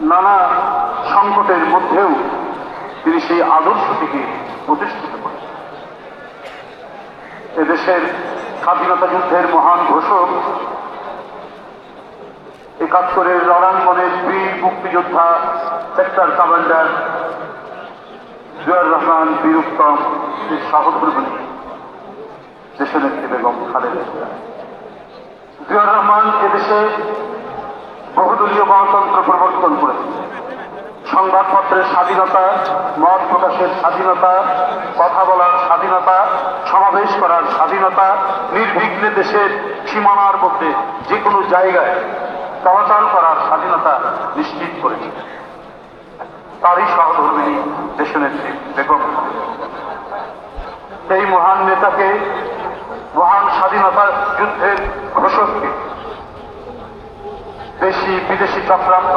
নানা সংকটের মধ্যেও তিনি সেই আদর্শটিকে প্রতিষ্ঠিত করেছেন এদেশের স্বাধীনতা যুদ্ধের মহান ঘোষক, একাত্তরের রণাঙ্গনের বীর মুক্তিযোদ্ধা সেক্টর কমান্ডার জুয়ার রহমান বীর উত্তম এর সহধর্মী দেশনেত্রী বেগম খালেদা জিয়া। জিয়াউর রহমান এদেশে করেছেন সংবাদপত্রের স্বাধীনতা, মত প্রকাশের স্বাধীনতা, কথা বলার স্বাধীনতা, সমাবেশ করার স্বাধীনতা, নির্বিঘ্নে দেশের সীমানার মধ্যে যে কোনো জায়গায় চলাচল করার স্বাধীনতা নিশ্চিত করেছে। তারই সহধর্মিনী দেশনেত্রী বেগম এই মহান নেতাকে, মহান স্বাধীনতা যুদ্ধের ঘোষককে দেশি বিদেশি চক্রান্ত